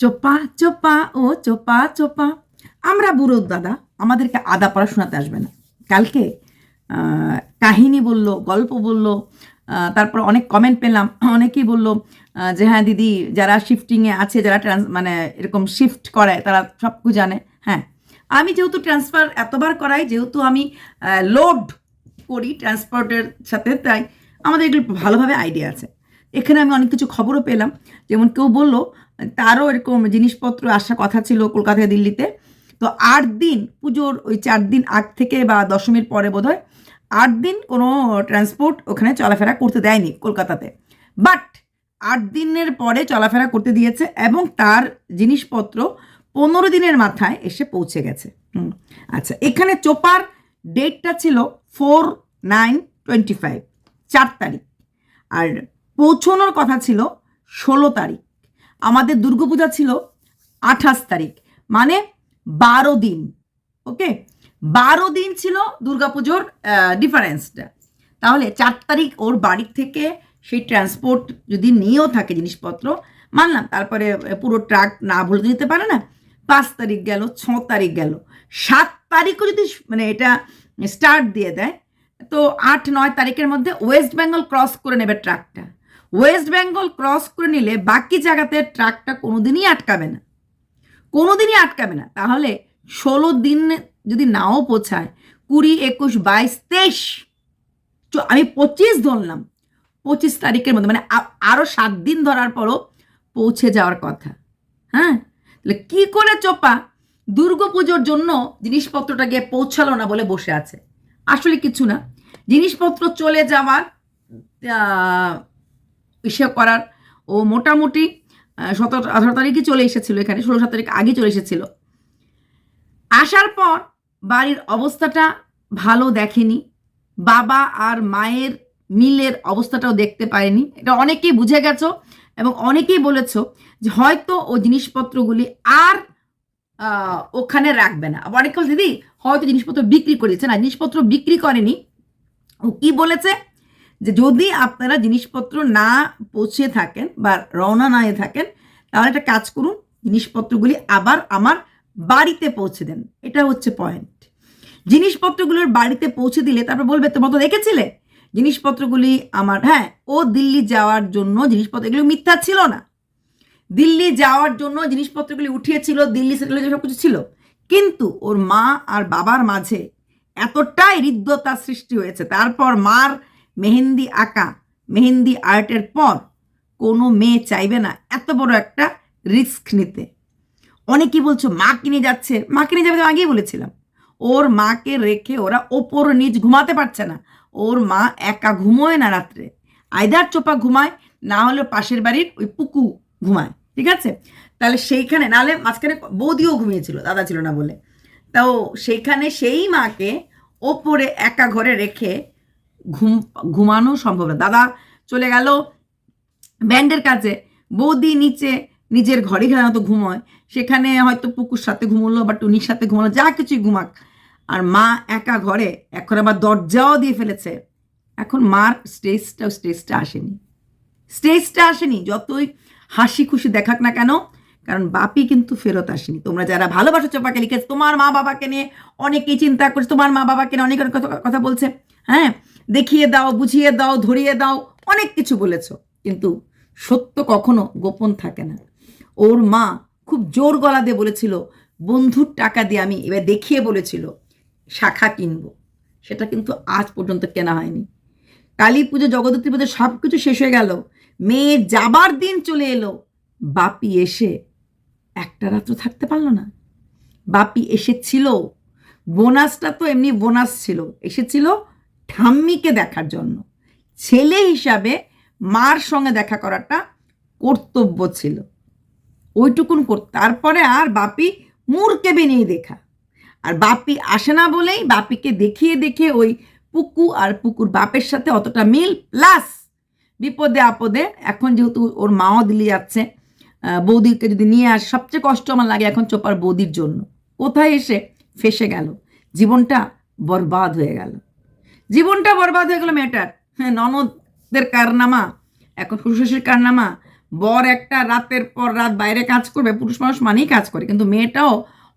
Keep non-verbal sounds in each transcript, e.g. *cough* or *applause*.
চোপা চোপা, ও চোপা চোপা। আমরা বুড়ো দাদা, আমাদেরকে আদা পড়া শোনাতে আসবে না। কালকে কাহিনী বলল, গল্প বলল তারপর অনেক কমেন্ট পেলাম। অনেকেই বলল যে হ্যাঁ দিদি, যারা শিফটিংয়ে আছে, যারা ট্রান্স মানে এরকম শিফট করায় তারা সব কিছু জানে। হ্যাঁ আমি যেহেতু ট্রান্সফার এতবার করাই, যেহেতু আমি লোড করি ট্রান্সপোর্টের সাথে, তাই আমাদের এগুলো ভালোভাবে আইডিয়া আছে। এখানে আমি অনেক কিছু খবরও পেলাম। যেমন কেউ বলল তারও এরকম জিনিসপত্র আসার কথা ছিল কলকাতা দিল্লিতে। তো আট দিন পুজোর ওই চার দিন আগ থেকে বা দশমীর পরে বোধ হয় আট দিন কোনো ট্রান্সপোর্ট ওখানে চলাফেরা করতে দেয়নি কলকাতাতে। বাট আট দিনের পরে চলাফেরা করতে দিয়েছে এবং তার জিনিসপত্র পনেরো দিনের মাথায় এসে পৌঁছে গেছে। আচ্ছা এখানে চোপার ডেটটা ছিল ফোর নাইন টোয়েন্টি ফাইভ, চার তারিখ। আর পৌঁছানোর কথা ছিল ষোলো তারিখ। আমাদের দুর্গাপূজা ছিল আঠাশ তারিখ মানে বারো দিন, ওকে? বারো দিন ছিল দুর্গাপুজোর ডিফারেন্সটা তাহলে চার তারিখ ওর বাড়ির থেকে সেই ট্রান্সপোর্ট যদি নিয়েও থাকে জিনিসপত্র, মানলাম, তারপরে পুরো ট্রাক না ভুলে দিতে পারে না, পাঁচ তারিখ গেল, ছ তারিখ গেল। সাত তারিখও যদি মানে এটা স্টার্ট দিয়ে দেয়, তো আট নয় তারিখের মধ্যে ওয়েস্ট বেঙ্গল ক্রস করে নেবে ট্রাকটা ওয়েস্ট বেঙ্গল ক্রস করে নিলে বাকি জায়গাতে ট্রাকটা কোনোদিনই আটকাবে না। কোনোদিনই আটকাবে না। তাহলে ষোলো দিন যদি নাও পৌঁছায়, কুড়ি, একুশ, বাইশ, তেইশ আমি পঁচিশ ধরলাম। পঁচিশ তারিখের মধ্যে মানে আরও সাত দিন ধরার পরও পৌঁছে যাওয়ার কথা। হ্যাঁ? তাহলে কি করে চোপা? দুর্গাপুজোর জন্য জিনিসপত্রটা গিয়ে পৌঁছালো না বলে বসে আছে। আসলে কিছু না। জিনিসপত্র চলে যাওয়ার ইসে করার ও মোটামুটি সতেরো, আঠারো তারিখে চলে এসেছিল এখানে, ষোলো, সাত তারিখ আগে চলে এসেছিল। আসার পর বাড়ির অবস্থাটা ভালো দেখেনি। বাবা আর মায়ের মিলের অবস্থাটাও দেখতে পায়নি এটা অনেকেই বুঝে গেছো এবং অনেকেই বলেছ যে হয়তো ও জিনিসপত্রগুলি আর ওখানে রাখবে না। অনেকে দিদি, হয়তো জিনিসপত্র বিক্রি করেছে। না, জিনিসপত্র বিক্রি করেনি। ও কি বলেছে? যে যদি আপনারা জিনিসপত্র না পৌঁছে থাকেন বা রওনা না থাকেন, তাহলে একটা কাজ করুন, জিনিসপত্রগুলি আবার আমার বাড়িতে পৌঁছে দেন। এটা হচ্ছে পয়েন্ট জিনিসপত্রগুলোর বাড়িতে পৌঁছে দিলে তারপর বলবে, তোমরা তো দেখেছিলে? জিনিসপত্রগুলি আমার হ্যাঁ ও দিল্লি যাওয়ার জন্য জিনিসপত্র, এগুলো মিথ্যা ছিল না। দিল্লি যাওয়ার জন্য জিনিসপত্রগুলি উঠিয়েছিল, দিল্লি সেগুলো সব কিছু ছিল। কিন্তু ওর মা আর বাবার মাঝে এতটাই হৃদ্যতা সৃষ্টি হয়েছে। তারপর মার মেহেন্দি আঁকা, মেহেন্দি আর্টের পর কোনো মেয়ে চাইবে না, এত বড় একটা রিস্ক নিতে। অনেকেই বলছো, মা কিনে যাচ্ছে। মা কিনে যাবে তো আগেই বলেছিলাম। ওর মাকে রেখে ওরা ওপর নিচ ঘুমাতে পারছে না। ওর মা একা ঘুমোয় না রাত্রে। আইদার চোপা ঘুমায়, না হলে পাশের বাড়ির ওই পুকু ঘুমায়, ঠিক আছে? তাহলে সেইখানে, নাহলে মাঝখানে বৌদিও ঘুমিয়েছিল, দাদা ছিল না বলে। তাও সেইখানে সেই মাকে ওপরে একা ঘরে রেখে ঘুমানো সম্ভব না। দাদা চলে গেল ব্যান্ডের কাছে বৌদি নিচে নিজের ঘরে সাধারণত ঘুমোয়। সেখানে হয়তো পুকুর সাথে ঘুমোলো বা টুনির সাথে ঘুমোলো, যা কিছুই ঘুমাক। আর মা একা ঘরে, এখন আবার দরজাও দিয়ে ফেলেছে। এখন মার স্টেজটা স্টেজটা আসেনি। স্টেজটা আসেনি, যতই হাসি খুশি দেখাক না কেন, কারণ বাপি কিন্তু ফেরত আসেনি। তোমরা যারা ভালোবাসো চোপাকে লিখেছে, তোমার মা বাবাকে নিয়ে অনেকেই চিন্তা করছে, তোমার মা বাবাকে নিয়ে অনেক কথা বলছে। হ্যাঁ দেখিয়ে দাও, বুঝিয়ে দাও, ধরিয়ে দাও, অনেক কিছু বলেছ, কিন্তু সত্য কখনো গোপন থাকে না। ওর মা খুব জোর গলা দিয়ে বলেছিল, বন্ধুর টাকা দিয়ে আমি এবার দেখিয়ে বলেছিল, শাখা কিনবো। সেটা কিন্তু আজ পর্যন্ত কেনা হয়নি। কালী পুজো, জগদ্ধাত্রী পুজো সব কিছু শেষ হয়ে গেল। মেয়ে যাবার দিন চলে এলো। বাপি এসে একটা রাত্র থাকতে পারল না। বাপি এসেছিল। বোনাসটা তো এমনি বোনাস ছিল। এসেছিল ঠাম্মিকে দেখার জন্য। ছেলে হিসাবে মার সঙ্গে দেখা করাটা কর্তব্য ছিল। ওইটুকুন কর, তারপরে আর বাপি মুরকে বেনিয়ে দেখা। আর বাপি আসে না বলেই বাপিকে দেখিয়ে দেখে ওই পুকু আর পুকুর বাপের সাথে অতটা মিল, প্লাস বিপদে আপদে এখন যেহেতু ওর মাও দিল্লি যাচ্ছে বৌদিকে যদি নিয়ে আস, সবচেয়ে কষ্ট আমার লাগে এখন চোপার বৌদির জন্য। কোথায় এসে ফেসে গেল? জীবনটা বরবাদ হয়ে গেল। জীবনটা বরবাদ হয়ে গেল মেয়েটার। হ্যাঁ ননদদের কারনামা, এখন শ্বশুর কারনামা, বর একটা রাতের পর রাত বাইরে কাজ করবে, পুরুষ মানুষ মানেই কাজ করে। কিন্তু মেয়েটাও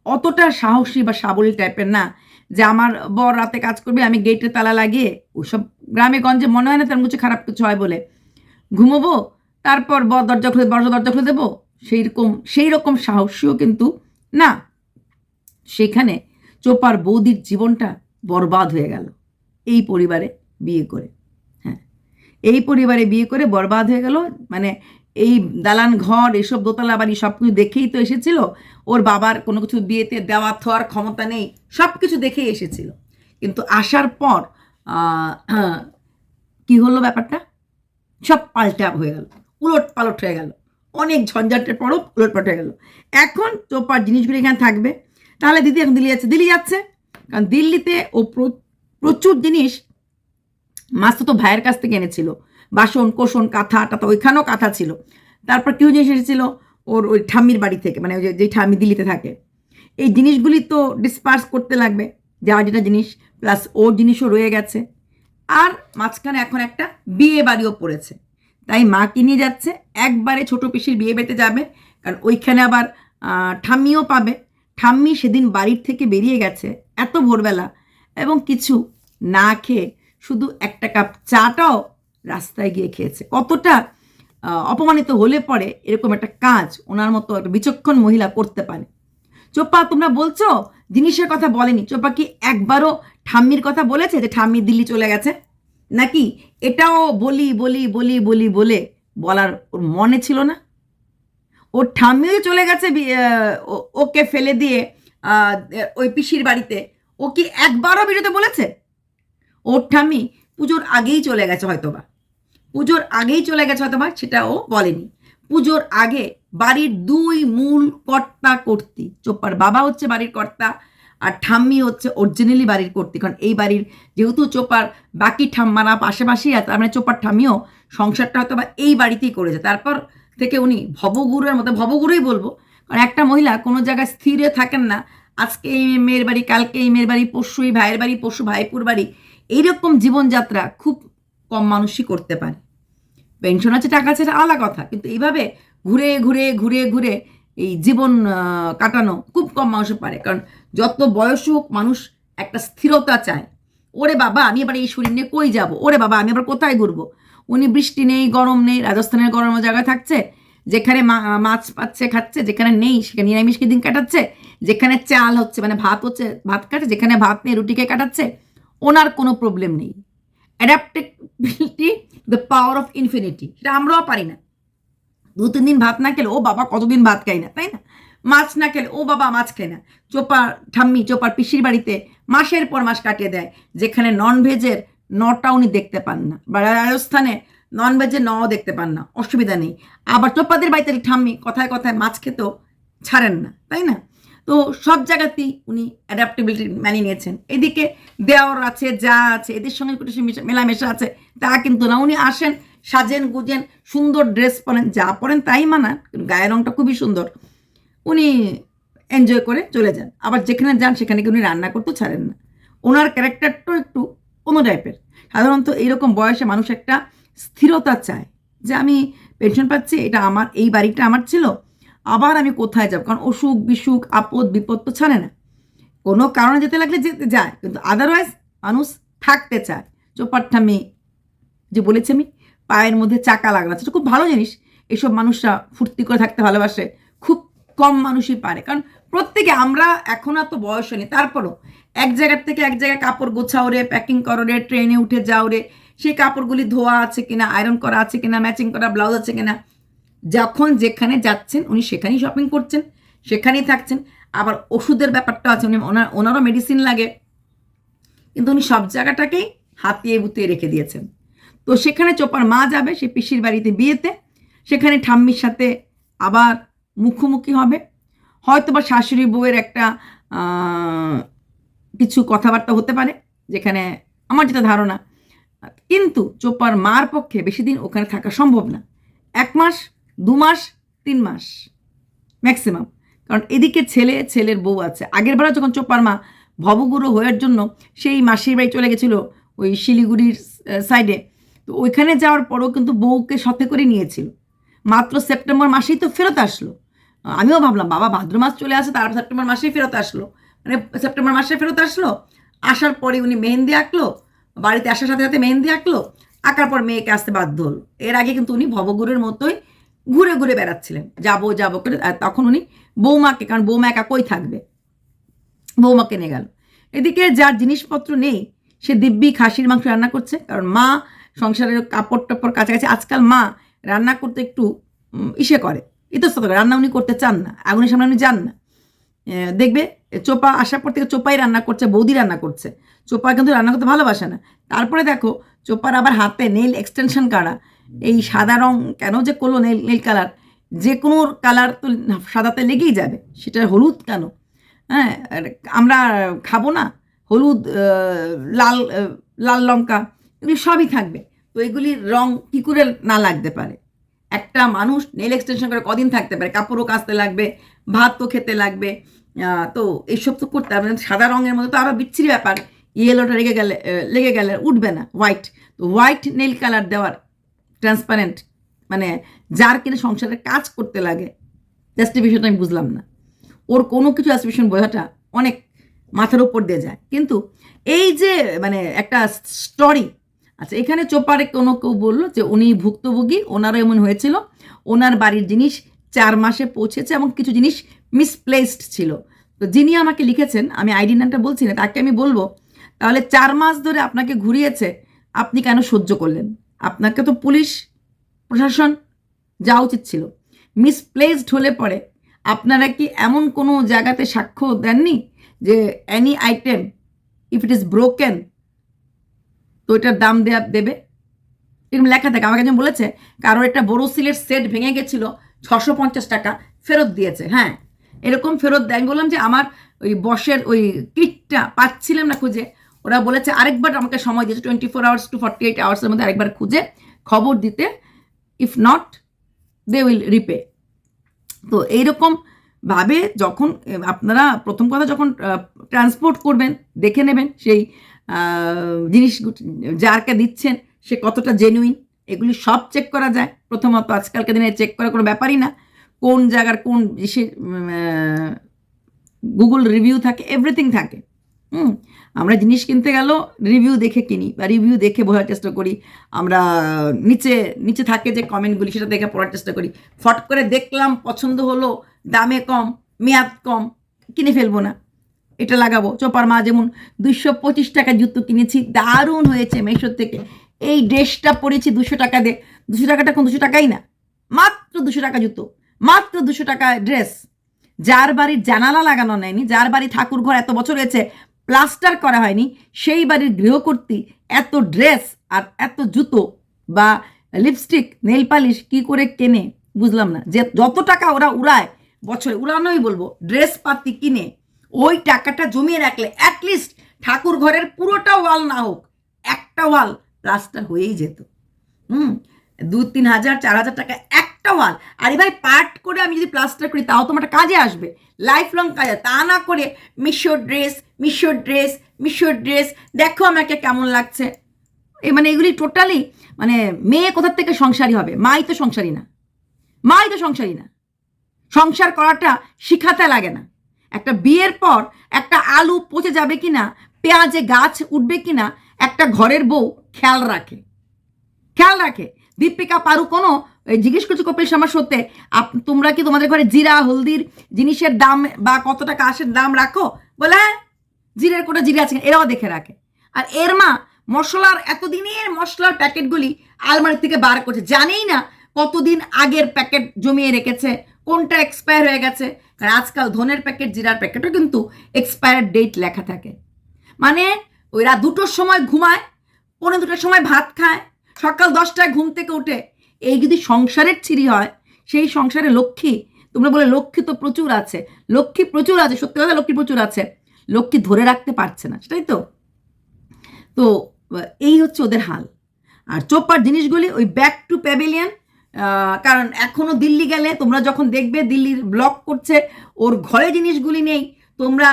অতটা সাহসী বা সাবলীল টাইপের না যে আমার বর রাতে কাজ করবে, আমি গেটে তালা লাগিয়ে ওইসব গ্রামে গঞ্জে মনে হয় না তার কিছু খারাপ কিছু হয় বলে। ঘুমোবো, তারপর বর দরজা খুলে বড় দরজা খুলে দেবো সেই রকম সেই রকম সাহসীও কিন্তু না। সেখানে চোপার বৌদির জীবনটা বরবাদ হয়ে গেল। এই পরিবারে বিয়ে করে হ্যাঁ। এই পরিবারে বিয়ে করে বরবাদ হয়ে গেল মানে এই দালান ঘর, এসব দোতলা বাড়ি সব কিছু দেখেই তো এসেছিল। ওর বাবার কোনো কিছু বিয়েতে দেওয়া থোয়ার ক্ষমতা নেই সব কিছু দেখেই এসেছিল। কিন্তু আসার পর কি হলো ব্যাপারটা? সব পাল্টা হয়ে গেল, উলট পালট হয়ে গেল। অনেক ঝঞ্ঝাটের পরও উলট পালট হয়ে গেল। এখন চোপার জিনিসগুলো এখানে থাকবে। তাহলে দিদি এখন দিল্লি যাচ্ছে দিল্লি যাচ্ছে। কারণ দিল্লিতে ও প্রচুর জিনিস মাছ তো ভাইয়ের কাছ থেকে এনেছিল। বাসন কোসন কাঁথা, টাথা, ওইখানেও কাঁথা ছিল। তারপর কেউ জিনিস এসেছিল ওর ওই ঠাম্মির বাড়ি থেকে মানে ওই যে ঠাম্মি দিল্লিতে থাকে। এই জিনিসগুলি তো ডিসপার্স করতে লাগবে যাওয়া যেটা জিনিস প্লাস ওর জিনিসও রয়ে গেছে। আর মাঝখানে এখন একটা বিয়ে বাড়িও পড়েছে। তাই মা নিয়ে যাচ্ছে, একবারে ছোট পিসির বিয়ে বেতে যাবে, কারণ ওইখানে আবার ঠাম্মিও পাবে। ঠাম্মি সেদিন বাড়ির থেকে বেরিয়ে গেছে, এত ভোরবেলা। এবং কিছু না খেয়ে শুধু একটা কাপ চাটাও রাস্তায় গিয়ে খেয়েছে। কতটা অপমানিত হলে পরে এরকম একটা কাজ ওনার মতো একটা বিচক্ষণ মহিলা করতে পারে। চোপা, তোমরা বলছো, জিনিসের কথা বলেনি। চোপা কি একবারও ঠাম্মির কথা বলেছে যে ঠাম্মি দিল্লি চলে গেছে? নাকি এটাও বলি বলি বলি বলি বলে বলার ওর মনে ছিল না? ওর ঠাম্মিও চলে গেছে ওকে ফেলে দিয়ে ওই পিসির বাড়িতে, ও কি একবারও বিরতে বলেছে? ওর ঠাম্মি পুজোর আগেই চলে গেছে হয়তোবা। পুজোর আগেই চলে গেছে হয়তোবা, সেটা ও বলেনি। পুজোর আগে বাড়ির দুই মূল কর্তা কর্তি চোপ্পার বাবা হচ্ছে বাড়ির কর্তা আর ঠাম্মি হচ্ছে অরিজিনালি বাড়ির কর্তি। কারণ এই বাড়ির যেহেতু চোপার বাকি ঠাম্মারা পাশাপাশি আছে, তার মানে চোপার ঠাম্মিও সংসারটা হয়তো বা এই বাড়িতেই করেছে। তারপর থেকে উনি ভবগুরুর মতো, ভবগুরুই বলব, কারণ একটা মহিলা কোনো জায়গায় স্থিরে থাকেন না। আজকে এই মেয়ের বাড়ি, কালকে এই মেয়ের বাড়ি পরশু এই ভাইয়ের বাড়ি, পরশু ভাইপুর বাড়ি এইরকম জীবনযাত্রা খুব কম মানুষই করতে পারে। পেনশন আছে, টাকা আছে আলাদা কথা। কিন্তু এইভাবে ঘুরে ঘুরে ঘুরে ঘুরে এই জীবন কাটানো খুব কম মানুষ পারে। কারণ যত বয়স হোক, মানুষ একটা স্থিরতা চায়। ওরে বাবা, আমি এবার এই শরীর নিয়ে কই যাব? ওরে বাবা, আমি আবার কোথায় ঘুরবো? উনি বৃষ্টি নেই, গরম নেই, রাজস্থানের গরমের জায়গায় থাকছে, যেখানে মাছ পাচ্ছে, খাচ্ছে, যেখানে নেই, সেখানে নিরামিষ দিন কাটাচ্ছে, যেখানে চাল হচ্ছে মানে ভাত হচ্ছে, ভাত কাটছে যেখানে ভাত নেই রুটিকে কাটাচ্ছে ওনার কোনো প্রবলেম নেই। Adaptability the power of infinity সেটা আমরাও পারি না। দু, তিন দিন ভাত না খেলে, ও বাবা কতদিন ভাত খাই না, তাই না? মাছ না খেলে, ও বাবা মাছ খায় না। চোপা, ঠাম্মি, চোপার পিসির বাড়িতে মাসের পর মাস কাটিয়ে দেয়, যেখানে নন ভেজের নটা উনি দেখতে পান না, বা রাজস্থানে নন ভেজের নও দেখতে পান না, অসুবিধা নেই। আবার চোপাদের বাড়িতে ঠাম্মি কথায় কথায় মাছ খেতেও ছাড়েন না, তাই না? তো সব জায়গাতেই উনি অ্যাডাপ্টেবিলিটি মানিয়ে নিয়েছেন। এদিকে দেওয়ার আছে, যা আছে, এদের সঙ্গে একটু মেলামেশা আছে, তা কিন্তু না। উনি আসেন, সাজেন, গুজেন, সুন্দর ড্রেস পরেন, যা পরেন তাই মানান গায়ের রংটা খুবই সুন্দর। উনি এনজয় করে চলে যান। আবার যেখানে যান, সেখানে কি উনি রান্না করতেও ছাড়েন না। ওনার ক্যারেক্টারটাও একটু অন্য টাইপের সাধারণত এইরকম বয়সে মানুষ একটা স্থিরতা চায় যে, আমি পেনশন পাচ্ছি, এটা আমার, এই বাড়িটা আমার ছিল আবার আমি কোথায় যাব? কারণ অসুখ, বিসুখ, আপদ, বিপদ তো ছাড়ে না। কোনো কারণে যেতে লাগলে যেতে যায়, কিন্তু আদারওয়াইজ মানুষ থাকতে চায়। চোপাট্টামি যে বলেছি আমি, পায়ের মধ্যে চাকা লাগানো সেটা খুব ভালো জিনিস। এইসব মানুষরা ফুর্তি করে থাকতে ভালোবাসে, খুব কম মানুষই পারে। কারণ প্রত্যেকে, আমরা এখন তো বয়স হয়নি, তারপরও এক জায়গার থেকে এক জায়গায় কাপড় গোছাও রে প্যাকিং করো রে ট্রেনে উঠে যাও রে, সেই কাপড়গুলি ধোয়া আছে কিনা আয়রন করা আছে কিনা ম্যাচিং করা ব্লাউজ আছে কিনা যখন যেখানে যাচ্ছেন, উনি সেখানেই শপিং করছেন, সেখানেই থাকছেন। আবার ওষুধের ব্যাপারটা আছে, উনি ওনার, ওনারও মেডিসিন লাগে। কিন্তু উনি সব জায়গাটাকেই হাতিয়ে বুতিয়ে রেখে দিয়েছেন। তো সেখানে চোপার মা যাবে, সে পিসির বাড়িতে বিয়েতে। সেখানে ঠাম্মির সাথে আবার মুখোমুখি হবে। হয়তো বা শাশুড়ি বউয়ের একটা কিছু কথাবার্তা হতে পারে, যেখানে আমার যেটা ধারণা। কিন্তু চোপার মার পক্ষে বেশি দিন ওখানে থাকা সম্ভব না। এক মাস দু মাস, তিন মাস ম্যাক্সিমাম কারণ এদিকে ছেলে, ছেলের বউ আছে। আগের বেলা যখন চোপার মা ভবগুরু হওয়ার জন্য সেই মাসির বাড়ি চলে গেছিল ওই শিলিগুড়ির সাইডে তো ওইখানে যাওয়ার পরও কিন্তু বউকে সাথে করে নিয়েছিল। মাত্র সেপ্টেম্বর মাসেই তো ফেরত আসলো। আমিও ভাবলাম, বাবা, ভাদ্র মাস চলে আসে, তারপর সেপ্টেম্বর মাসেই ফেরত আসলো। মানে সেপ্টেম্বর মাসে ফেরত আসলো, আসার পরে উনি মেহেন্দি আঁকলো, বাড়িতে আসার সাথে সাথে মেহেন্দি আঁকলো, আঁকার পর মেয়েকে আসতে বাধ্য হলো। এর আগে কিন্তু উনি ভবগুরুর মতোই ঘুরে ঘুরে বেড়াচ্ছিলেন। যাব যাব করে তখন উনি বৌমাকে, কারণ বৌমা একা কই থাকবে? বৌমাকে নিয়ে গেল। এদিকে যার জিনিসপত্র নেই, সে দিব্যি খাসির মাংস রান্না করছে, কারণ মা সংসারের কাপড় টাপড় কাছাকাছি, আজকাল মা রান্না করতে একটু ইসে করে। ইতস্তত করে, রান্না উনি করতে চান না, আগুনের সামনে উনি যান না। দেখবে, চোপা আসার পর থেকে চোপাই রান্না করছে, বৌদি রান্না করছে। চোপা কিন্তু রান্না করতে ভালোবাসে না। তারপরে দেখো, চোপার আবার হাতে নেল এক্সটেনশন কারা এই সাদা রং কেন যে করল নেল নেল কালার? যে কোনো কালার তো সাদাতে লেগেই যাবে। সেটা হলুদ কেন? হ্যাঁ আমরা খাব না। হলুদ লাল লাল লঙ্কা, এগুলি সবই থাকবে। তো এগুলির রং কী করে না লাগতে পারে? একটা মানুষ নেল এক্সটেনশন করে কদিন থাকতে পারে? কাপড়ও কাচতে লাগবে, ভাত তো খেতে লাগবে। তো এইসব তো করতে হবে সাদা রঙের মধ্যে তো আরও বিচ্ছিরি ব্যাপার। ইয়েলোটা লেগে গেলে লেগে গেলে উঠবে না। হোয়াইট তো হোয়াইট নেল কালার দেওয়ার ট্রান্সপারেন্ট মানে যার কিনা সংসারে কাজ করতে লাগে জাস্টিফিকেশনটা আমি বুঝলাম না। ওর কোনো কিছু অ্যাসপিরেশন বোঝাটা অনেক মাথার উপর দিয়ে যায়। কিন্তু এই যে মানে একটা স্টোরি আচ্ছা এখানে চোপারে কোনো কেউ বলল যে উনি ভুক্তভোগী, ওনারও এমন হয়েছিল, ওনার বাড়ির জিনিস চার মাসে পৌঁছেছে এবং কিছু জিনিস মিসপ্লেসড ছিল। তো যিনি আমাকে লিখেছেন, আমি আইডি নামটা বলছি না, তাকে আমি বলব, তাহলে চার মাস ধরে আপনাকে ঘুরিয়েছে, আপনি কেন সহ্য করলেন? আপনাকে তো পুলিশ, প্রশাসন যাওয়া উচিত ছিল। মিসপ্লেসড হলে পরে আপনারা কি এমন কোনো জায়গাতে সাক্ষ্য দেননি যে any item if it is broken তো এটার দাম দেয়া, দেবে? এরকম লেখা থাকে। আমাকে একজন বলেছে কারোর একটা বড় সিলের সেট ভেঙে গেছিল ছশো পঞ্চাশ টাকা, ফেরত দিয়েছে। হ্যাঁ এরকম ফেরত দেয়। আমি বললাম যে আমার ওই বসের ওই কিটটা পাচ্ছিলাম না খুঁজে। ওরা বলেছে, আরেকবার আমাকে সময় দিয়েছে twenty four hours to forty eight আওয়ার্সের মধ্যে আরেকবার খুঁজে খবর দিতে। If not they will repay তো এইরকম ভাবে যখন আপনারা প্রথম কথা যখন ট্রান্সপোর্ট করবেন, দেখে নেবেন সেই জিনিস যারকে দিচ্ছেন, সে কতটা জেনুইন এগুলি সব চেক করা যায়। প্রথমত আজকালকার দিনে চেক করার কোনো ব্যাপারই না। কোন জায়গার কোন গুগল রিভিউ থাকে এভরিথিং থাকে। হুম, আমরা জিনিস কিনতে গেল রিভিউ দেখে কিনি বা রিভিউ দেখে বোঝার চেষ্টা করি। আমরা নিচে নিচে থাকে যে কমেন্টগুলি সেটা দেখে পড়ার চেষ্টা করি। ফট করে দেখলাম, পছন্দ হলো, দামে কম, মেয়াদ কম, কিনে ফেলব না। এটা লাগাবো। চোপার মা যেমন দুশো পঁচিশ টাকা জুতো কিনেছি, দারুণ হয়েছে মেশোর থেকে। এই ড্রেসটা পরেছি দুশো টাকা দিয়ে। দুশো টাকাটা এখন দুশো টাকাই না। মাত্র দুশো টাকা জুতো। মাত্র দুশো টাকা ড্রেস। যার বাড়ির জানালা লাগানো নেয়নি, যার বাড়ি ঠাকুর ঘর এত বছর হয়েছে প্লাস্টার করা হয়নি। সেই বাড়ির গৃহকর্তী এত ড্রেস আর এত জুতো বা লিপস্টিক নেল পালিশ কী করে কেনে বুঝলাম না। যে যত টাকা ওরা উড়ায়, বছরে উড়ানোই বলব, ড্রেস পাতি কিনে, ওই টাকাটা জমিয়ে রাখলে অ্যাটলিস্ট ঠাকুর ঘরের পুরোটা ওয়াল না হোক, একটা ওয়াল প্লাস্টার হয়েই যেত। হুম দু তিন হাজার, চার হাজার টাকা একটা ওয়াল আর এবার পার্ট করে আমি যদি প্লাস্টার করি, তাও তোমার কাজে আসবে। লাইফ লং কাজে, তা না করে Meesho dress Meesho dress Meesho dress দেখো আমাকে কেমন লাগছে। এই মানে এগুলি টোটালি মানে মেয়ে কোথার থেকে সংসারী হবে? মাই তো সংসারী না। মাই তো সংসারী না। সংসার করাটা শিখাতে লাগে না। একটা বিয়ের পর একটা আলু পচে যাবে কি না পেঁয়াজে গাছ উঠবে কি না একটা ঘরের বউ খেয়াল রাখে। খেয়াল রাখে। দীপিকা পারু কোনো জিজ্ঞেস করছি কপিল শর্মা সত্যি, আপ তোমরা কি তোমাদের ঘরে জিরা, হলদির জিনিসের দাম বা কত টাকা আসের দাম রাখো? বলে হ্যাঁ জিরের কোটা জিরে আছে, এরাও দেখে রাখে। আর এর মা মশলার এতদিনের মশলার প্যাকেটগুলি আলমারি থেকে বার করছে। জানেই না কতদিন আগের প্যাকেট জমিয়ে রেখেছে, কোনটা এক্সপায়ার হয়ে গেছে। কারণ আজকাল ধনের প্যাকেট, জিরার প্যাকেটও কিন্তু এক্সপায়ার ডেট লেখা থাকে। মানে ওই রাত দুটোর সময় ঘুমায় পনেরো দুটোর সময় ভাত খায়, সকাল দশটায় ঘুম থেকে উঠে এই যদি সংসারের ছিরি হয়, সেই সংসারে লক্ষ্মী, তোমরা বলে লক্ষ্মী তো প্রচুর আছে, লক্ষ্মী প্রচুর আছে, সত্যি কথা লক্ষ্মী প্রচুর আছে, লক্ষ্মী ধরে রাখতে পারছে না, সেটাই তো। তো, এই হচ্ছে ওদের হাল। আর চোপার জিনিসগুলি, ওই ব্যাক টু প্যাভিলিয়ন কারণ এখনও দিল্লি গেলে তোমরা যখন দেখবে দিল্লির ব্লক করছে, ওর ঘরে জিনিসগুলি নেই, তোমরা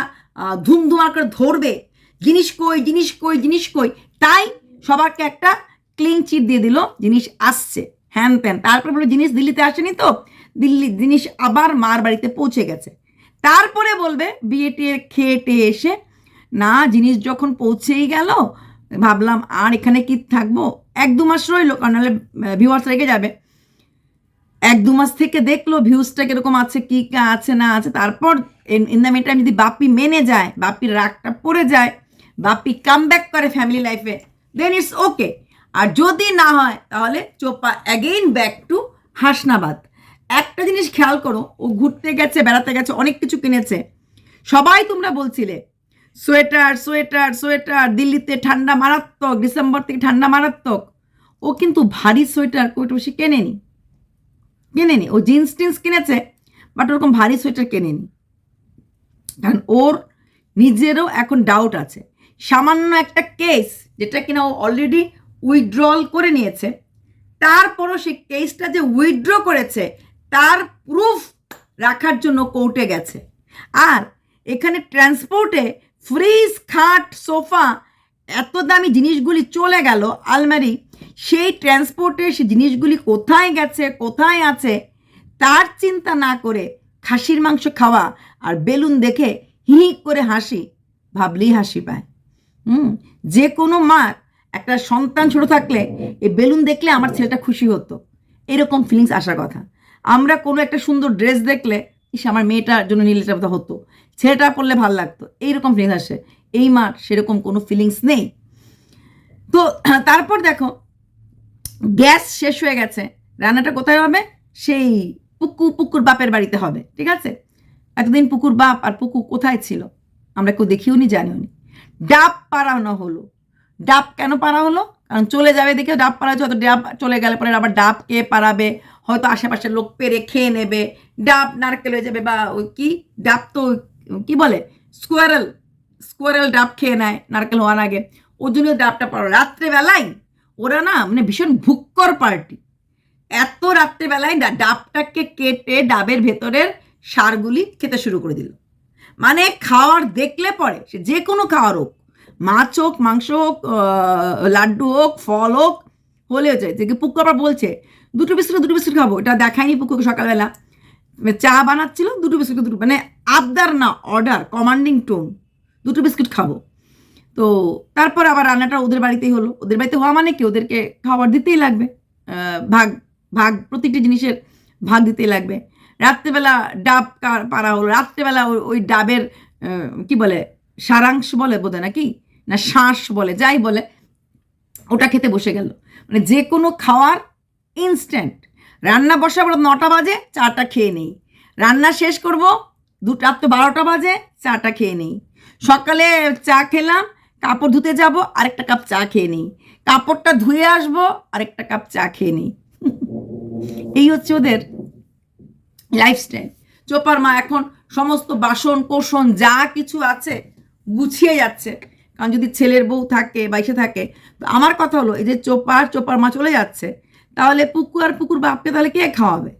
ধুমধুমা করে ধরবে, জিনিস কই জিনিস কই জিনিস কই, তাই সবারকে একটা ক্লিন চিট দিয়ে দিল, জিনিস আসছে। হ্যান ত্যান। তারপর বলল, জিনিস দিল্লিতে আসেনি তো? দিল্লি, জিনিস আবার মার বাড়িতে পৌঁছে গেছে। তারপরে বলবে বিয়ে খেয়ে টেয়ে এসে, না, জিনিস যখন পৌঁছেই গেল, ভাবলাম আর এখানে কি থাকব? এক দু মাস রইল, কারণ নাহলে ভিউয়ার্স রেগে যাবে। এক দু মাস থেকে দেখল ভিউজটা কীরকম আছে, কি আছে, না আছে? তারপর ইন দ্য মিন টাইম যদি বাপ্পি মেনে যায় বাপ্পির রাগটা পড়ে যায় বাপ্পি কাম ব্যাক করে ফ্যামিলি লাইফে দেন ইটস ওকে আর যদি না হয়, তাহলে চোপা অ্যাগেইন ব্যাক টু হাসনাবাদ। একটা জিনিস খেয়াল করো, ও ঘুরতে গেছে, বেড়াতে গেছে, অনেক কিছু কিনেছে। সবাই তোমরা বলছিলে, সোয়েটার সোয়েটার সোয়েটার, দিল্লিতে ঠান্ডা মারাত্মক, ডিসেম্বর থেকে ঠান্ডা মারাত্মক। ও কিন্তু ভারী সোয়েটার কোটা বেশি কেনেনি? কেনেনি? ও জিন্স টিন্স কিনেছে বাট ওরকম ভারী সোয়েটার কেনেনি। কারণ ওর নিজেরও এখন ডাউট আছে। সামান্য একটা কেস যেটা কিনা ও অলরেডি উইথড্রল করে নিয়েছে। তারপরও সেই কেসটা যে উইথড্র করেছে, তার প্রুফ রাখার জন্য কোর্টে গেছে। আর এখানে ট্রান্সপোর্টে ফ্রিজ খাট সোফা এত দামি জিনিসগুলি চলে গেল আলমারি, সেই ট্রান্সপোর্টে সে জিনিসগুলি কোথায় গেছে, কোথায় আছে, তার চিন্তা না করে খাসির মাংস খাওয়া আর বেলুন দেখে হি করে হাসি, ভাবলেই হাসি পায়। হুম, যে কোনো মার একটা সন্তান ছোট থাকলে এই বেলুন দেখলে আমার ছেলেটা খুশি হতো। এরকম ফিলিংস আসার কথা। আমরা কোনো একটা সুন্দর ড্রেস দেখলে, ইস, আমার মেয়েটার জন্য নীলটা তো হতো। ছেলেটা পরলে ভালো লাগতো। এইরকম ফিলিংস আসে। এই মার সেরকম কোনো ফিলিংস নেই। তো *clears throat* তারপর দেখো, গ্যাস শেষ হয়ে গেছে। রান্নাটা কোথায় হবে? সেই পুকু পুকুর বাপের বাড়িতে হবে। ঠিক আছে? এতদিন পুকুর বাপ আর পুকু কোথায় ছিল? আমরা কেউ দেখিও নি, জানিও নি। ডাব পাড়ানো হলো। ডাব কেন পারা হলো? কারণ চলে যাবে দেখে ডাব পারা হয়তো ডাব চলে গেলে পরে আবার ডাব কে পারাবে? হয়তো আশেপাশের লোক পেরে খেয়ে নেবে। ডাব নারকেল হয়ে যাবে বা ওই কি? ডাব তো কি বলে? স্কোয়ারেল। স্কোয়ারেল ডাব খেয়ে নেয় নারকেল হওয়ার আগে। ওর জন্য ডাবটা পাড়ো রাত্রেবেলায় ওরা না মানে ভীষণ ভুক্কর পার্টি। এত রাত্রেবেলায় ডাবটাকে কেটে ডাবের ভেতরের সারগুলি খেতে শুরু করে দিল। মানে খাওয়ার দেখলে পরে, সে যে কোনো খাওয়ার হোক মাছ হোক, মাংস হোক লাড্ডু হোক, ফল হোক হলে হচ্ছে যে পুকুর আবার বলছে, দুটো বিস্কুট দুটো বিস্কুট খাব। এটা দেখায়নি পুকুরকে সকালবেলা। চা বানাচ্ছিল, দুটো বিস্কুট, দুটো মানে আবদার না অর্ডার কমান্ডিং টোন দুটো বিস্কুট খাব। তো তারপর আবার রান্নাটা ওদের বাড়িতেই হলো। ওদের বাড়িতে হওয়া মানে কি? ওদেরকে খাবার দিতেই লাগবে। ভাগ ভাগ, প্রতিটি জিনিসের ভাগ দিতেই লাগবে। রাত্রেবেলা ডাব পাড়া হলো। রাত্রেবেলা ওই- ডাবের কি বলে, সারাংশ বলে বোধ নাকি? না শ্বাস বলে, যাই বলে, ওটা খেতে বসে গেল। মানে যে কোনো খাওয়ার ইনস্ট্যান্ট রান্না বসাবো নটা বাজে, চাটা খেয়ে নেই। রান্না শেষ করব দুটা তো বারোটা বাজে, চাটা খেয়ে নেই। সকালে চা খেলাম, কাপড় ধুতে যাব, আরেকটা কাপ চা খেয়ে নিই। কাপড়টা ধুয়ে আসব, আরেকটা কাপ চা খেয়ে নিই। *laughs* এই হচ্ছে ওদের লাইফস্টাইল চোপার মা এখন সমস্ত বাসন কোষণ যা কিছু আছে গুছিয়ে যাচ্ছে। কারণ যদি ছেলের বউ থাকে বা এসে থাকে, তো আমার কথা হলো, এই যে চোপার চোপার মা চলে যাচ্ছে, তাহলে পুকুর আর পুকুর বাপকে তাহলে কে খাওয়াবে?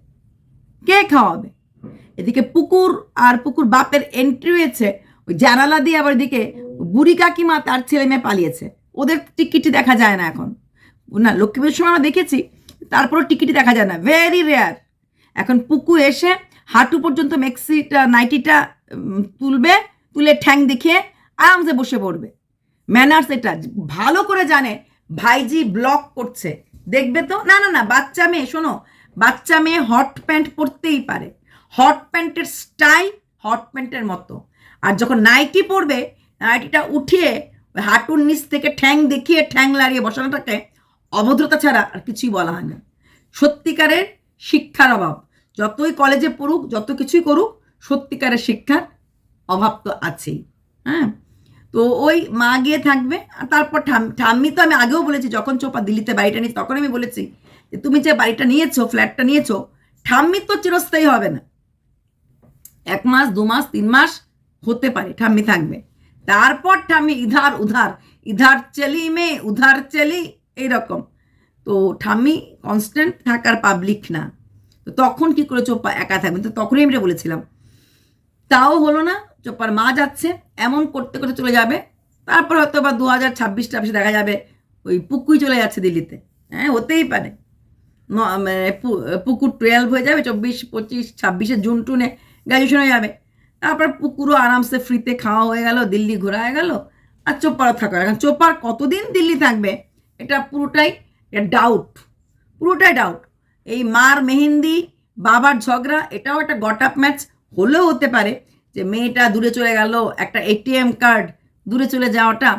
কে খাওয়াবে? এদিকে পুকুর আর পুকুর বাপের এন্ট্রি হয়েছে, ওই জানালা দিয়ে আবার এদিকে বুড়ি কাকিমা তার ছেলে মেয়ে পালিয়েছে। ওদের টিকিটই দেখা যায় না এখন। না লক্ষ্মী সময় আমরা দেখেছি, তারপরও টিকিটই দেখা যায় না। ভেরি রেয়ার এখন পুকু এসে হাঁটু পর্যন্ত মেক্সিটা নাইটিটা তুলবে, তুলে ঠ্যাং দেখিয়ে আরামসে বসে পড়বে। ম্যানার্স এটা, ভালো করে জানে ভাইজি ব্লক করছে। দেখবে তো? না না না, বাচ্চা মেয়ে, শোনো, বাচ্চা মেয়ে হট প্যান্ট পরতেই পারে। হট প্যান্টের স্টাইল হট প্যান্টের মতো। আর যখন নাইটি পরবে নাইটিটা উঠিয়ে হাঁটুর নিচ থেকে ঠ্যাং দেখিয়ে ঠ্যাং লাড়িয়ে বসানোটাকে অভদ্রতা ছাড়া আর কিছুই বলা হয় না। সত্যিকারের শিক্ষার অভাব। যতই কলেজে পড়ুক, যত কিছুই করুক, সত্যিকারের শিক্ষার অভাব তো আছেই। হ্যাঁ? তো ওই মা গিয়ে থাকবে, আর তারপর ঠাম- ঠাম্মি তো আমি আগেও বলেছি, যখন চোপা দিল্লিতে বাড়িটা নিই তখন আমি বলেছি যে, তুমি যে বাড়িটা নিয়েছো, ফ্ল্যাটটা নিয়েছো, ঠাম্মি তো চিরস্থায়ী হবে না। এক মাস, দু মাস, তিন মাস হতে পারে, ঠাম্মি থাকবে। তারপর ঠাম্মি ইধার, উধার, ইধার চলি মে, উধার চলি, এইরকম। তো ঠাম্মি কনস্ট্যান্ট থাকার পাবলিক না। তো তখন কি করে চোপা একা থাকবেন তো তখনই আমি বলেছিলাম। তাও হলো না চোপ্পার মা যাচ্ছে, এমন করতে করতে চলে যাবে। তারপর হয়তো বা দু হাজার ছাব্বিশ টাব্বিশে দেখা যাবে, ওই পুকুই চলে যাচ্ছে দিল্লিতে। হ্যাঁ হতেই পারে। মানে পুকুর টুয়েলভ হয়ে যাবে, চব্বিশ, পঁচিশ, ছাব্বিশে জুন টুনে গ্র্যাজুয়েশন হয়ে যাবে। তারপর পুকুরও আরামসে ফ্রিতে খাওয়া হয়ে গেল, দিল্লি ঘোরা হয়ে গেল, আর চোপারও থাকা এখন চোপার কতদিন দিল্লি থাকবে, এটা পুরোটাই ডাউট পুরোটাই ডাউট এই মার মেহেন্দি, বাবার ঝগড়া, এটাও একটা গট আপ ম্যাচ হলেও হতে পারে। যে মেয়েটা দূরে চলে গেল, একটা এটিএম কার্ড দূরে চলে যাওয়াটা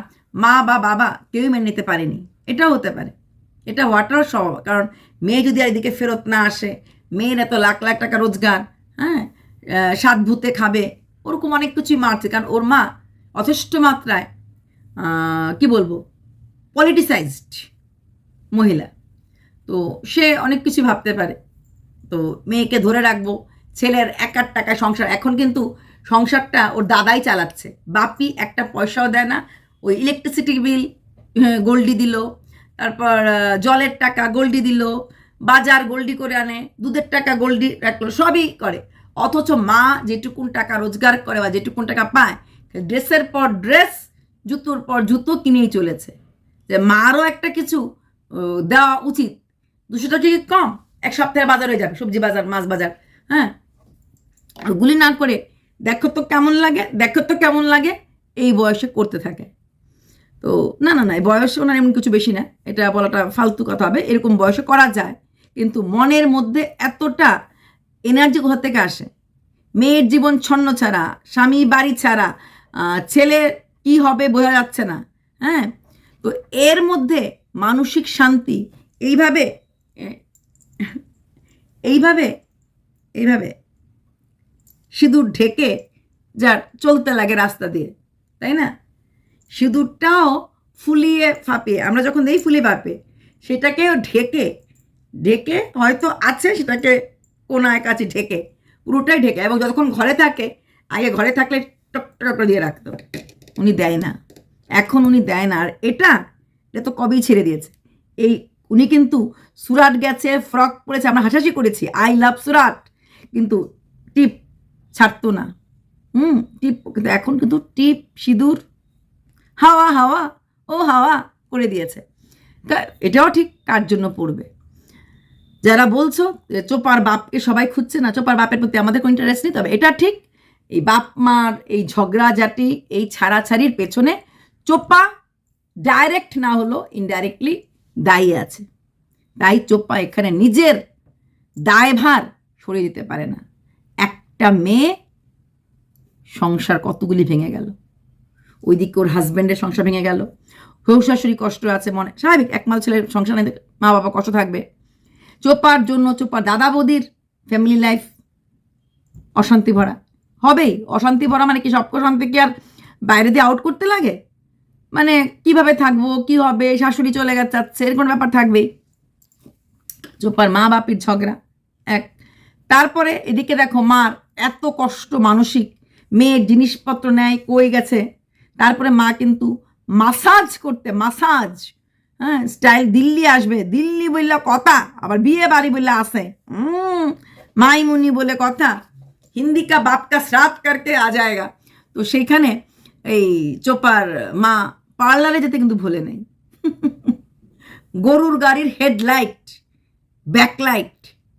মা বা বাবা কেউই মেনে নিতে পারেনি। এটাও হতে পারে। এটা হওয়াটাও স্বভাব কারণ মেয়ে যদি আর এদিকে ফেরত না আসে, মেয়ের এত লাখ লাখ টাকা রোজগার হ্যাঁ সাত ভূতে খাবে, ওরকম অনেক কিছুই মারছে কারণ ওর মা যথেষ্ট মাত্রায় কি বলব পলিটিসাইজড মহিলা। তো সে অনেক কিছু ভাবতে পারে। তো মেয়েকে ধরে রাখব, ছেলের একার টাকায় সংসার, এখন কিন্তু সংসারটা ওর দাদাই চালাচ্ছে। বাপি একটা পয়সাও দেয় না, ওই ইলেকট্রিসিটি বিল গোল্ডি দিল, তারপর জলের টাকা গোল্ডি দিল, বাজার গোল্ডি করে আনে, দুধের টাকা গোল্ডি রাখল, সবই করে। অথচ মা যেটুকুন টাকা রোজগার করে বা যেটুকুন টাকা পায় ড্রেসের পর ড্রেস, জুতোর পর জুতো কিনেই চলেছে। যে মারও একটা কিছু দেওয়া উচিত। দুশো টাকা কি কম, এক সপ্তাহের বাজার হয়ে যাবে, সবজি বাজার, মাছ বাজার হ্যাঁ। গুলি না করে দেখো তো কেমন লাগে, দেখো তো কেমন লাগে, এই বয়সে করতে থাকে। তো না না না, এই বয়সে ওনার এমন কিছু বেশি না, এটা বলাটা ফালতু কথা হবে, এরকম বয়সে করা যায়, কিন্তু মনের মধ্যে এতটা এনার্জি কোথা থেকে আসে? মেয়ের জীবন ছন্ন ছাড়া, স্বামী বাড়ি ছাড়া ছেলে কি হবে বোঝা যাচ্ছে না হ্যাঁ? তো এর মধ্যে মানসিক শান্তি, এইভাবে এইভাবে এইভাবে সিঁদুর ঢেকে যার চলতে লাগে রাস্তা দিয়ে, তাই না? সিঁদুরটাও ফুলিয়ে ফাঁপিয়ে, আমরা যখন দেই ফুলিয়ে ফাঁপে, সেটাকেও ঢেকে ঢেকে হয়তো আছে সেটাকে কোনায় কাছে ঢেকে, পুরোটাই ঢেকে এবং যতক্ষণ ঘরে থাকে, আগে ঘরে থাকলে টক করে দিয়ে রাখতো। উনি দেয় না। এখন উনি দেয় না। আর এটা এটা তো কবেই ছেড়ে দিয়েছে। এই উনি কিন্তু সুরাট গেছে, ফ্রক পরেছে, আমরা হাসাহাসি করেছি, আই লাভ সুরাট, কিন্তু টিপ ছাড়তো না। হুম, টিপ, কিন্তু এখন কিন্তু টিপ, সিঁদুর, হাওয়া হাওয়া, ও হাওয়া করে দিয়েছে। এটাও ঠিক কার জন্য পড়বে? যারা বলছো যে চোপার বাপকে সবাই খুঁজছে না, চোপার বাপের প্রতি আমাদের কোনো ইন্টারেস্ট নেই, তবে এটা ঠিক। এই বাপ, মার, এই ঝগড়া ঝগড়াঝাটি, এই ছাড়াছাড়ির পেছনে চোপা ডাইরেক্ট না হলো ইনডাইরেক্টলি দায়ী আছে। তাই চোপা এখানে নিজের দায়ভার সরিয়ে দিতে পারে না। একটা মেয়ে সংসার কতগুলি ভেঙে গেল। ওইদিকে ওর হাজব্যান্ডের সংসার ভেঙে গেল। হৌ শাশুড়ি কষ্ট আছে, মনে স্বাভাবিক, একমাত্র ছেলের সংসার নেই মা বাবা কষ্ট থাকবে। চোপার জন্য চোপার দাদা বৌদির ফ্যামিলি লাইফ অশান্তি ভরা। হবেই, অশান্তি ভরা মানে কি সব অশান্তি কি আর বাইরে দিয়ে আউট করতে লাগে? মানে কীভাবে থাকব, কি হবে, শাশুড়ি চলে গেছে এরকম ব্যাপার থাকবেই। চোপার মা বাপির ঝগড়া, এক তারপরে এদিকে দেখো মার এত কষ্ট মানসিক। মেয়ের জিনিসপত্র নেয়, কই গেছে? তারপরে মা কিন্তু মাসাজ করতে মাসাজ হ্যাঁ স্টাইল দিল্লি আসবে। দিল্লি বললে কথা, আবার বিয়ে বাড়ি বললে আসে মাইমুনি বলে কথা। হিন্দি কা বাপ কা শ্রাদ করকে আ যায়গা। তো সেইখানে এই চোপার মা পার্লারে যেতে কিন্তু ভুলে নেই। গরুর গাড়ির হেডলাইট, ব্যাকলাইট,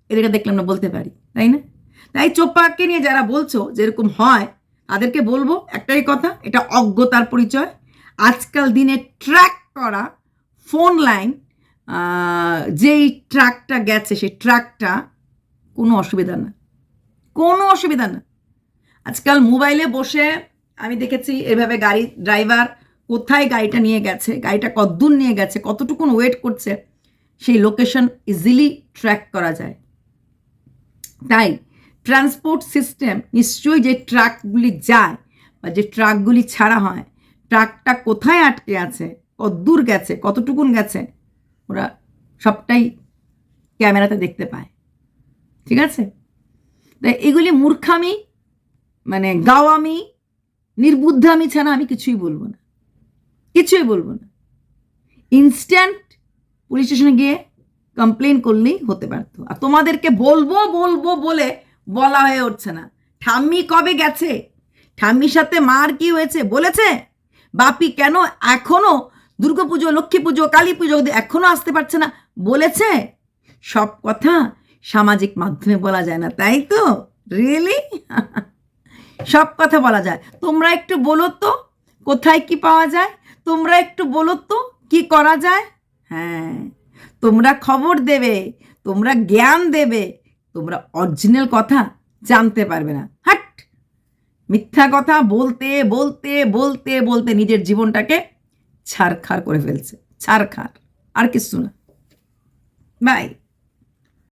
এদেরকে দেখলে আমরা বলতে পারি। তাই না? তাই চোপ্পাকে নিয়ে যারা বলছো যেরকম হয়, তাদেরকে বলব একটাই কথা, এটা অজ্ঞতার পরিচয়। আজকাল দিনে ট্র্যাক করা ফোন লাইন যেই ট্রাকটা গেছে, সেই ট্রাকটা কোনো অসুবিধা না। কোনো অসুবিধা না। আজকাল মোবাইলে বসে আমি দেখেছি এভাবে গাড়ি ড্রাইভার কোথায় গাড়িটা নিয়ে গেছে, গাড়িটা কতদূর নিয়ে গেছে, কতটুকুন ওয়েট করছে, সেই লোকেশন ইজিলি ট্র্যাক করা যায়। তাই ট্রান্সপোর্ট সিস্টেম নিশ্চয়ই যে ট্রাকগুলি যায় বা যে ট্রাকগুলি ছাড়া হয় ট্রাকটা কোথায় আটকে আছে, কত দূর গেছে, কতটুকুন গেছে, ওরা সবটাই ক্যামেরাতে দেখতে পায়। ঠিক আছে? তাই এগুলি মূর্খামি মানে গাওয়ামি, নির্বুদ্ধামি ছাড়া আমি কিছুই বলব না। কিছুই বলব না। ইনস্ট্যান্ট পুলিশ স্টেশনে গিয়ে কমপ্লেন করলেই হতে পারতো। আর তোমাদেরকে বলব বলব বলে বলা হয়ে উঠছে না। ঠাম্মি কবে গেছে? ঠাম্মির সাথে মার কি হয়েছে বলেছে? বাপি কেন এখনও দুর্গাপুজো লক্ষ্মী পুজো, কালী পুজো অবধি এখনও আসতে পারছে না বলেছে? সব কথা সামাজিক মাধ্যমে বলা যায় না, তাই তো? রিয়েলি *laughs* সব কথা বলা যায়। তোমরা একটু বলো তো, কোথায় কি পাওয়া যায়? তোমরা একটু বলো তো, কি করা যায়? হ্যাঁ। তোমরা খবর দেবে, তোমরা জ্ঞান দেবে, তোমরা অরিজিনাল কথা জানতে পারবে না। হাট! মিথ্যা কথা বলতে বলতে বলতে বলতে নিজের জীবনটাকে ছাড়খাড় করে ফেলছে। ছাড়খাড় আর কিছু না। বাই।